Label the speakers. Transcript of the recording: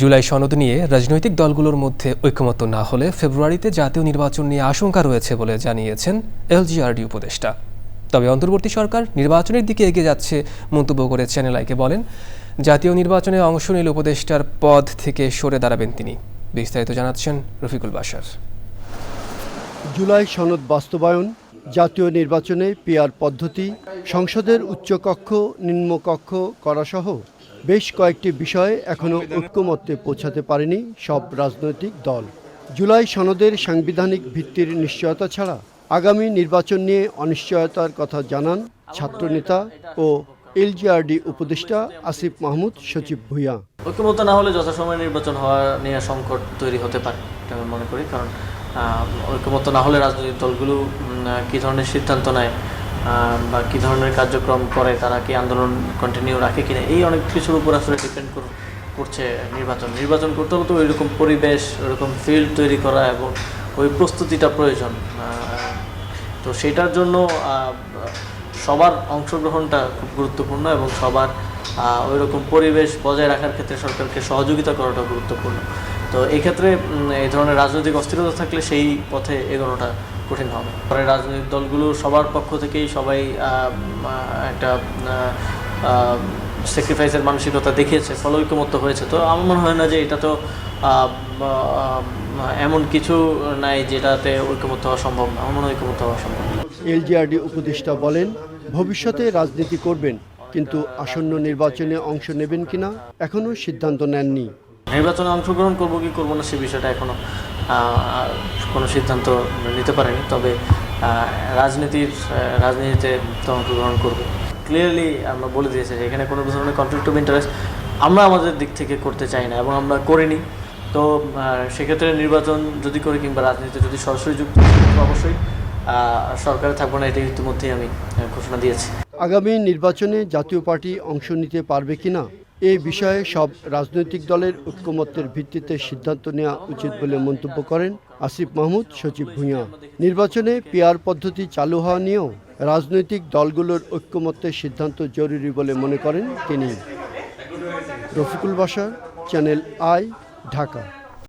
Speaker 1: জুলাই সনদ নিয়ে রাজনৈতিক দলগুলোর মধ্যে ঐকমত্য না হলে ফেব্রুয়ারিতে জাতীয় নির্বাচন নিয়ে আশঙ্কা রয়েছে বলে জানিয়েছেন এলজিআরডি উপদেষ্টা। তবে অন্তর্বর্তী সরকার নির্বাচনের দিকে এগিয়ে যাচ্ছে মন্তব্য করে চ্যানেল আইকে বলেন, জাতীয় নির্বাচনে অংশ নিলে উপদেষ্টার পদ থেকে সরে দাঁড়াবেন তিনি। বিস্তারিত জানাচ্ছেন রফিকুল বাসার
Speaker 2: জুলাই সনদ বাস্তবায়ন, জাতীয় নির্বাচনে পিআর পদ্ধতি, সংসদের উচ্চকক্ষ, নিম্নকক্ষ করাসহ বেশ কয়েকটি বিষয়ে এখনও ঐক্যমত্যে পৌঁছাতে পারেনি সব রাজনৈতিক দল। জুলাই সনদের সাংবিধানিক ভিত্তির নিশ্চয়তা ছাড়া আগামী নির্বাচন নিয়ে অনিশ্চয়তার কথা জানান ছাত্রনেতা ও এলজিআরডি উপদেষ্টা আসিফ মাহমুদ সচিব ভূঁইয়া।
Speaker 3: ঐক্যমত্য না হলে যথাসময়ে নির্বাচন হওয়া নিয়ে সংকট তৈরি হতে পারে আমি মনে করি। কারণ আহ, ঐক্যমত্য না হলে রাজনৈতিক দলগুলো কী ধরনের সিদ্ধান্ত নেয় বা কী ধরনের কার্যক্রম করে, তারা কি আন্দোলন কন্টিনিউ রাখে কিনা, এই অনেক কিছুর উপর আসলে ডিপেন্ড করছে নির্বাচন। নির্বাচন করতে হলে তো ওইরকম পরিবেশ, ওইরকম ফিল্ড তৈরি করা এবং ওই প্রস্তুতিটা প্রয়োজন। তো সেটার জন্য সবার অংশগ্রহণটা খুব গুরুত্বপূর্ণ এবং সবার ওইরকম পরিবেশ বজায় রাখার ক্ষেত্রে সরকারকে সহযোগিতা করাটা গুরুত্বপূর্ণ। তো এই ক্ষেত্রে এই ধরনের রাজনৈতিক অস্থিরতা থাকলে সেই পথে এগোনোটা কঠিন হবে। পরে রাজনৈতিক দলগুলো সবার পক্ষ থেকেই সবাই একটা স্যাক্রিফাইসের মানসিকতা দেখিয়েছে, ফলে ঐক্যমত্য হয়েছে। তো আমার মনে হয় না যে এটা তো এমন কিছু নাই যেটাতে ঐক্যমত্য হওয়া সম্ভব না। আমার মনে হয় ঐক্যমত্য হওয়া সম্ভব
Speaker 2: এলজিআরডি উপদেষ্টা বলেন, ভবিষ্যতে রাজনীতি করবেন, কিন্তু আসন্ন নির্বাচনে অংশ নেবেন কিনা এখনও সিদ্ধান্ত নেননি।
Speaker 3: নির্বাচনে অংশগ্রহণ করব কি করব না সে বিষয়টা এখনও কোনো সিদ্ধান্ত নিতে পারেনি। তবে রাজনীতির রাজনীতিতে তো অংশগ্রহণ করব। ক্লিয়ারলি আমরা বলে দিয়েছি যে এখানে কোনো ধরনের কনফ্লিক্ট অফ ইন্টারেস্ট আমরা আমাদের দিক থেকে করতে চাই না এবং আমরা করিনি। তো সেক্ষেত্রে নির্বাচন যদি করি কিংবা রাজনীতিতে যদি সরাসরি যুক্ত অবশ্যই সরকারে থাকব না এটা ইতিমধ্যেই আমি ঘোষণা দিয়েছি।
Speaker 2: আগামী নির্বাচনে জাতীয় পার্টি অংশ নিতে পারবে কিনা? এই বিষয়ে সব রাজনৈতিক দলের ঐক্যমত্যের ভিত্তিতে সিদ্ধান্ত নেওয়া উচিত বলে মন্তব্য করেন আসিফ মাহমুদ, সচিব ভূঁইয়া। নির্বাচনে পিয়ার পদ্ধতি চালু হওয়া নিয়েও রাজনৈতিক দলগুলোর ঐক্যমত্যের সিদ্ধান্ত জরুরি বলে মনে করেন তিনি। রফিকুল বাসার চ্যানেল আই, ঢাকা।